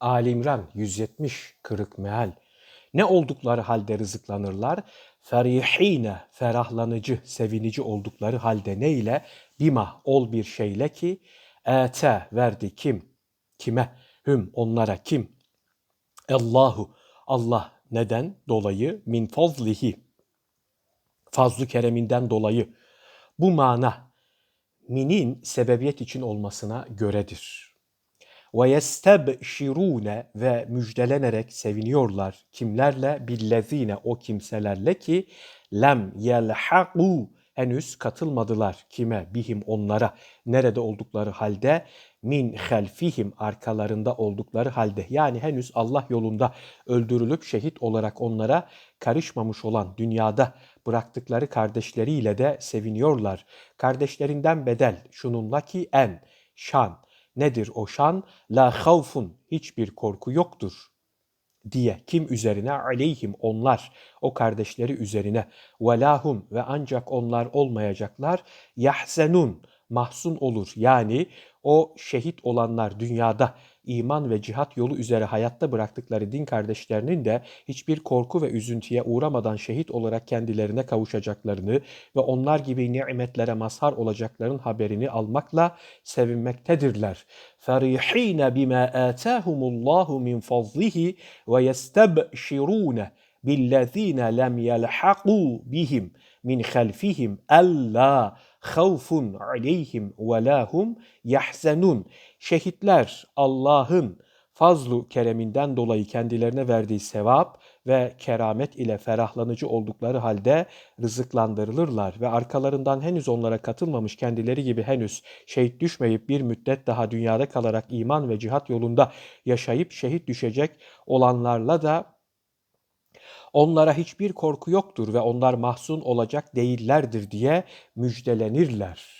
Ali İmran 170 kırık meal. Ne oldukları halde rızıklanırlar? Ferihine, ferahlanıcı, sevinici oldukları halde ne ile? Bima, ol bir şeyle ki, ete verdi kim? Kime? Hüm, onlara kim? Allahu, Allah neden? Dolayı, min fazlihi, fazlu kereminden dolayı. Bu mana, minin sebebiyet için olmasına göredir. Ve yestebşirune ve müjdelenerek seviniyorlar. Kimlerle? Billezine o kimselerle ki lem yelhaku henüz katılmadılar. Kime? Bihim onlara. Nerede oldukları halde? Min helfihim arkalarında oldukları halde. Yani henüz Allah yolunda öldürülüp şehit olarak onlara karışmamış olan dünyada bıraktıkları kardeşleriyle de seviniyorlar. Kardeşlerinden bedel şununla ki en, şan, Nedir o şan? La havfun hiçbir korku yoktur diye. Kim üzerine? Aleyhim onlar o kardeşleri üzerine. Velahum ve ancak onlar olmayacaklar. Yahzenun mahzun olur yani o şehit olanlar dünyada iman ve cihat yolu üzere hayatta bıraktıkları din kardeşlerinin de hiçbir korku ve üzüntüye uğramadan şehit olarak kendilerine kavuşacaklarını ve onlar gibi nimetlere mazhar olacakların haberini almakla sevinmektedirler. Ferihine bima atahumullahu min fazlihi ve yestebşirune billezine lem yelhaqu bihim min halfihim alla havfun aleyhim ve lahum yahzenun. Şehitler Allah'ın fazlu kereminden dolayı kendilerine verdiği sevap ve keramet ile ferahlanıcı oldukları halde rızıklandırılırlar ve arkalarından henüz onlara katılmamış kendileri gibi henüz şehit düşmeyip bir müddet daha dünyada kalarak iman ve cihat yolunda yaşayıp şehit düşecek olanlarla da Onlara hiçbir korku yoktur ve onlar mahzun olacak değillerdir diye müjdelenirler.